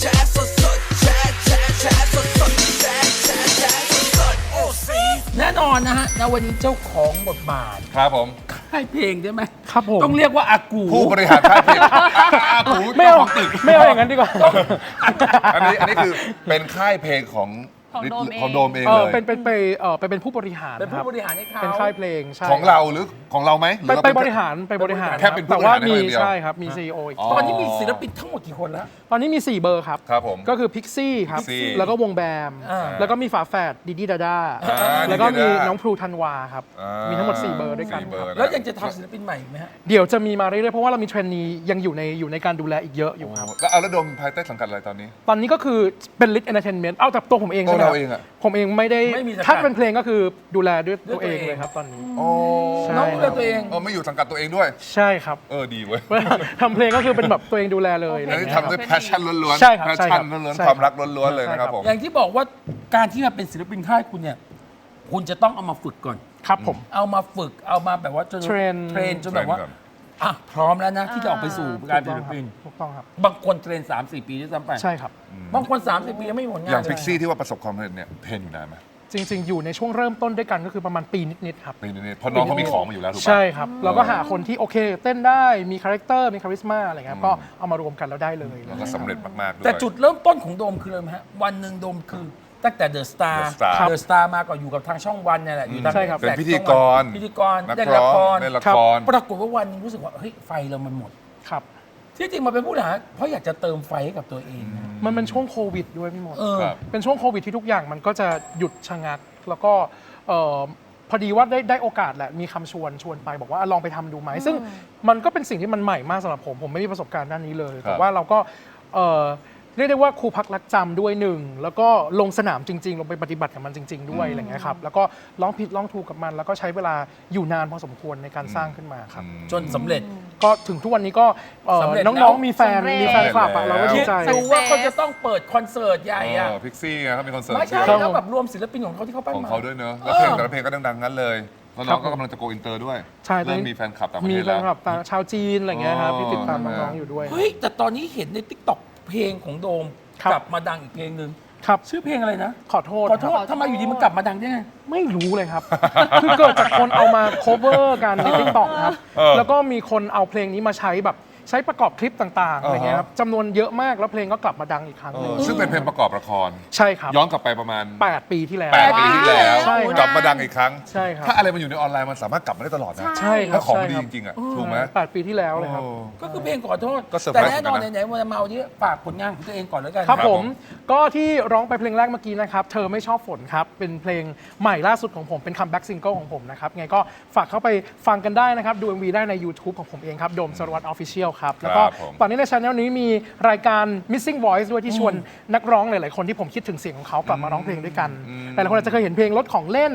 แชร์สดสดแชร์แชร์แชร์สดสดแชร์แชร์แชร์สดสดโอ้ซีแน่นอนนะฮะณวันนี้เจ้าของบทบาทครับผมค่ายเพลงใช่ไหมครับผม ต้องเรียกว่าอากูผู้บริหารค่ายเพลงอากูไม่เจ้าเอาของตึกไม่เอาอย่างนั้นดีกว่า อันนี้อันนี้คือเป็นค่ายเพลงของ ของโดมเอง ของโดมเองเอเลอย เป็นเป็นไปเออไปเป็นผู้บริหารเป็นผู้ครับบริหารให้เขา เป็นค่ายเพลงใช่ของเราหรือของเราไหมหไปรือเาไปเป็นบริหารไปบริหารแค่เป็นผู้แต่ว่าบริหารมีอย่างเดียวใช่ครับมี CEO อีกอ๋อตอนนี้มีศิลปินทั้งหมดกี่คนแล้ว ตอนนี้มี 4 เบอร์ครับ ครับผม ก็คือพิกซี่ครับ Pixie แล้วก็วงแบม อ่า แล้วก็มีฝาแฝดดิดีดาดาอ่าแล้วก็มี Didi Dada น้องพลูธันวาครับ อ่ามีทั้งหมด 4 เบอร์ด้วยกันสี่เบคอรับร์แล้วยังจะทำศิลปินใหม่อีกไหมฮะ เดี๋ยวจะมีมาเรื่อยๆ เพราะว่าเรามีเทรนนียังอยู่ในอยู่ในการดูแลอีกเยอะอยู่ครับ แล้วเอาแล้วโดมภายใต้สังกัดอะไรตอนนี้ ตอนนี้ก็คือเป็นลิทเอนเตอร์เทนเมนต์เอาแต่ตัวผมเองใช่ไหมตัวคเรารับเองอะผมเองไม่ได้ไม่มีสังกัด ถ้าเป็นเพลงก็คือดูแลด้วยด้วยตัวเองตัวเองเลยครับตอนนี้โอ้ใช่ น้องดูแลตัวเอง เออไม่อยู่สังกัดตัวเองด้วย ใช่ครับ เออดีเว้ย ทำเพลงก็คือเป็นแบบตัวเองดูแลเลยอันนี้อะไรเงี้ยครับทำด้วย passion ล้วนๆใช่ครับ passion ใช่ครับล้วนใช่ๆครับความรักล้วนๆเลยนะครับ ผมอย่างที่บอกว่าการที่มาเป็นศิลปินค่ายคุณเนี่ย คุณจะต้องเอามาฝึกก่อน ครับผม เอามาฝึกเอามาแบบว่าจนเทรน เทรนจนแบบว่า เทรนก่อน อะพร้อมแล้วนะ ที่จะออกไปสู่การเป็นศิลปิน ถูกต้องครับ บางคนเทรน 3 4 ปีด้วยซ้ำไปใช่ครับ บางคน3 4ปียังไม่มีผลงาอย่างนเลพิยกซี่ที่ว่าประสบความสำเร็จเนี่ยเทรนอยู่นานไหมจริง ๆ อยู่ในช่วงเริ่มต้นด้วยกันก็คือประมาณปีนิดๆครับปีนี้เพราะน้องเขามีของมาอยู่แล้วถูกปะ ใช่ครับ เราก็หาคนที่โอเค เต้นได้มีคาแรคเตอร์มีคาริสมาอะไรเงี้ยก็เอามารวมกันแล้วได้เลย แล้วก็สำเร็จมากๆด้วยแต่จุดเริ่มต้นของโดมคืออะไรไหมฮะวันหนึ่งโดมคือ ตั้งแต่เดอะสตาร์ The Star เดอะสตาร์มาก็อยู่กับทางช่องวันเนี่ยแหละอยู่ทางใช่ครับ เป็นแฟลกพิธีกรพิธีกรนักเล่นร้ละองครเล่นละครับคร ปรากฏว่าวันหนึงรู้สึกว่าเฮ้ยไฟเรามันหมด ครับ ที่จริงมาเป็นผู้บริหารเพราะอยากจะเติมไฟให้กับตัวเองนะมันเป็นช่วงโควิดด้วยพี่มด เออ ครับ เป็นช่วงโควิดที่ทุกอย่างมันก็จะหยุดชะงัก แล้วก็เอ่อพอดีว่าได้ได้โอกาสแหละมีคำชวนชวนไปบอกว่าอะลองไปทำดูไหม ซึ่งมันก็เป็นสิ่งที่มันใหม่มากสำหรับผม ผมไม่มีประสบการณ์ด้านนี้เลยครับแต่ว่าเราก็เอ่อ เรียกได้ว่าครูพักรักจำด้วยหนึ่งแล้วก็ลงสนามจริง ๆ ลงไปปฏิบัติกับมันจริง ๆ ด้วยอะไรเงี้ยครับแล้วก็ร้องผิดร้องถูกกับมัน แล้วก็ใช้เวลาอยู่นานพอสมควรในการสร้างขึ้นมาครับ จนสำเร็จ ก็ถึงทุกวันนี้ก็เอ่อสำเร็จแล้ว น้องๆมีแฟนสำเร็จ มีแฟนคลับอะเราก็ดีคิดใจ ดูว่าเขาจะต้องเปิดคอนเสิร์ตใหญ่อะพิกซี่ไงเขามีคอนเสิร์ตไม่ใช่ครับแล้วแบบรวมศิลปินของเขาที่เขาปั้นของมา เขาด้วยเนอะเอแล้วอเพลงแต่ละเพลงก็ดังๆนั้นเลยแล้วน้องก็ครับกำลังจะโกอินเตอร์ด้วยใช่ตอนเริ่มนี้มีแฟนคลับต่างประมีเทศแฟแล้นว คลับต่างชาวจีนอะไรเงี้ยครับอ๋อที่ติดตามใช่ไหมน้องๆอยู่ด้วย เฮ้ย แต่ตอนนี้เห็นในทิกตอก เพลงของโดมครับกลับมาดังอีกเพลงหนึ่งครับ ชื่อเพลงอะไรนะขอโทษขอโทคษรับทำไมอยู่ดีมันกลับมาดังได้ไง ไม่รู้เลยครับ คือเกิดจากคนเอามา cover กันใน t ิ k t o k ครับ เออแล้วก็มีคนเอาเพลงนี้มาใช้แบบ ใช้ประกอบคลิปต่างๆอะไรเงี้ยครับจำนวนเยอะมากแล้วเพลงก็กลับมาดังอีกครั้งเอหนึองซึ่งเป็นเพลงประกอบละคร ใช่ครับย้อนกลับไปประมาณ8ปีที่แล้ว8ปีที่แล้ว ใช่ครับกลับมาดังอีกครั้ง ใช่ครับ ถ้าอะไรมันอยู่ในออนไลน์มันสามารถกลับมาได้ตลอดนะ ใช่ครัถ้าบของใช่ดีครัจบริงๆอะถูกไหม แปดปีที่แล้วเลยครับโอ้ก็คือเพลงขอโทษ ก็เซอร์ไพแต่รส์แน่นอนเหมือนกันนะ ไหนๆวันเมาเนี้ฝากผลงานของตัวเองก่อนแล้วกัน ครับครับผผมมก็ที่ร้องไปเพลงแรกเมื่อกี้นะครับ เธอไม่ชอบฝนครับ เป็นเพลงใหม่ล่าสุดของผมเป็นคัมแบ็กซิงเกิลของผมนะครับไงก็ฝากเข้าไปฟังกันได้นะครับ ดู MV ได้ใน YouTube ของผมเองครับโดมสรวัตรออฟฟิเชียลครับ แล้วก็ผม ตอนนี้ในช anel นี้มีรายการ Missing Voice ด้วยที่ชวนนักร้องหลาย ๆ คนที่ผมคิดถึงเสียงของเขากลับมาร้องเพลงด้วยกันหลายๆคนอาจจะเคยเห็นเพลงรถของเล่น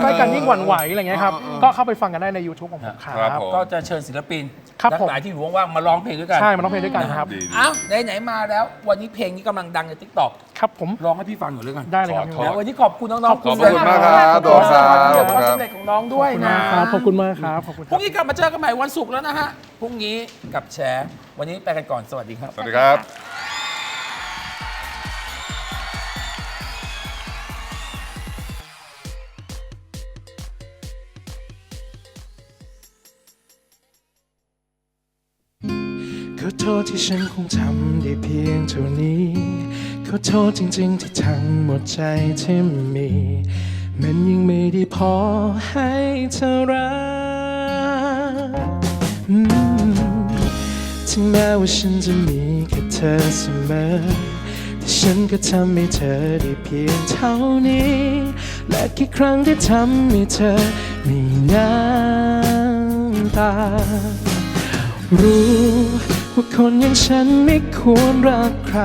ใกล้กันยิ่งหวั่นไหวอะไรเงี้ยครับก็เข้าไปฟังกันได้ใน YouTube ของผมครัครับ บผม ก็จะเชิญศิลปิน ครับทั้ผมงหลายที่อยู่ว่างๆมาร้องเพลงด้วยกันใช่มาร้องเพลงด้วยกันครับดี เอ้าไหนๆมาแล้ว วันนี้เพลงนี้กำลังดังในทิกตอกครับผมร้องให้พี่ฟังหน่อยเลยกันได้เลยครับขอพี่โทมษดแล้ววันนี้ขอบคุณน้องๆขอบคุณขอบคุณมากครับโดมครับขอบคุณความสำเร็จของน้องด้วยนะขอบคุณมากครับขอบคุณพรุ่งนี้กลับมาเจอกันใหม่วันศุกร์แล้วนะฮะ พรุ่งนี้กับแชร์ วันนี้ไปกันก่อน สวัสดีครับ สวัสดีครับ อโทษที่ฉันคงทำได้เพียงเท่านี้ ขอโทษจริงๆที่ทั้งหมดใจที่มี มันยังไม่ได้พอให้เธอรักถึงแม้ว่าฉันจะมีแค่เธอเสมอ แต่ฉันก็ทำให้เธอได้เพียงเท่านี้ และกี่ครั้งที่ทำให้เธอมีน้ำตา รู้ ว่าคนอย่างฉันไม่ควรรักใคร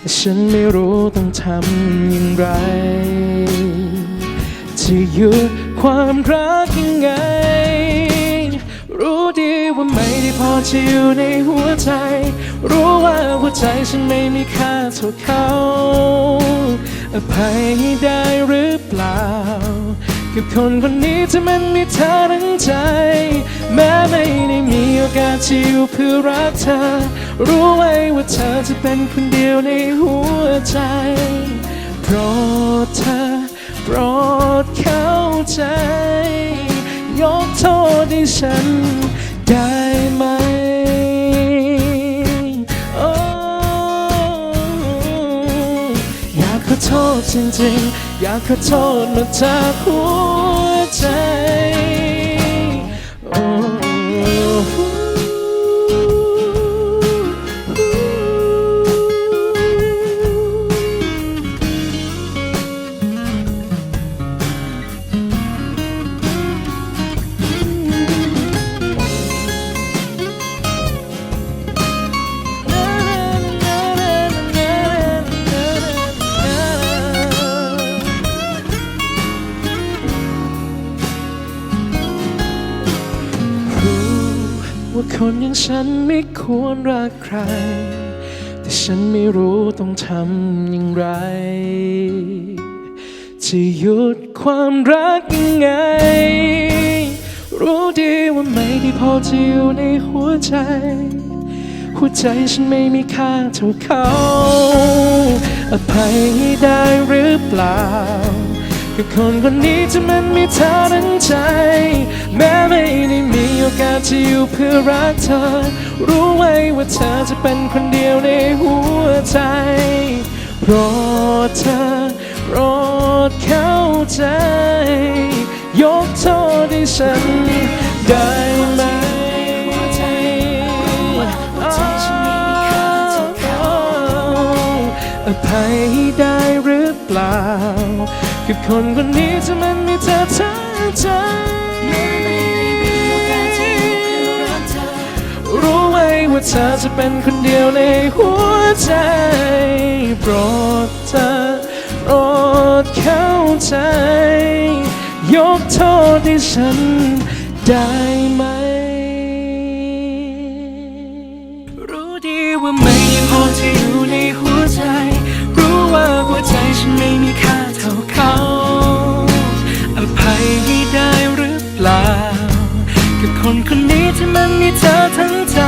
แต่ฉันไม่รู้ต้องทำอย่างไร จะหยุดความรักยังไง รู้ดีว่าไม่ได้พอจะอยู่ในหัวใจ รู้ว่าหัวใจฉันไม่มีค่าเท่าเขาอภัยได้หรือเปล่า กับคนคนนี้ที่มันมีเธอทั้งใจ แม้ไม่ โอกาสที่อยู่เพื่อรักเธอ รู้ไว้ว่าเธอจะเป็นคนเดียวในหัวใจโปรดเธอโปรดเข้าใจ ยกโทษให้ฉันได้ไหมโอ้อยากขอโทษจริงๆ อยากขอโทษมาจากหัวใจ ว่าคนอย่างฉันไม่ควรรักใคร แต่ฉันไม่รู้ต้องทำอย่างไร จะหยุดความรักยังไง รู้ดีว่าไม่ได้พอจะอยู่ในหัวใจ หัวใจฉันไม่มีค่าเท่าเขา อภัยได้หรือเปล่า กับคนคนนี้ที่มันมีเธอทั้งใจ แม้ไม่ได้มีโอกาสที่อยู่เพื่อรักเธอ รู้ไว้ว่าเธอจะเป็นคนเดียวในหัวใจโปรดเธอโปรดเข้าใจ ยกโทษให้ฉันได้ไหม กับคนคนนี้ที่มันมีเธอทั้งใจรู้ไว้ว่าเธอจะเป็นคนเดียวในหัวใจ โปรดเธอโปรดเข้าใจ ยกโทษให้ฉันได้ไหม ฉันไม่มีค่าเท่าเขา อภัยให้ได้หรือเปล่า กับคนคนนี้ที่มันมีเธอทั้งใจ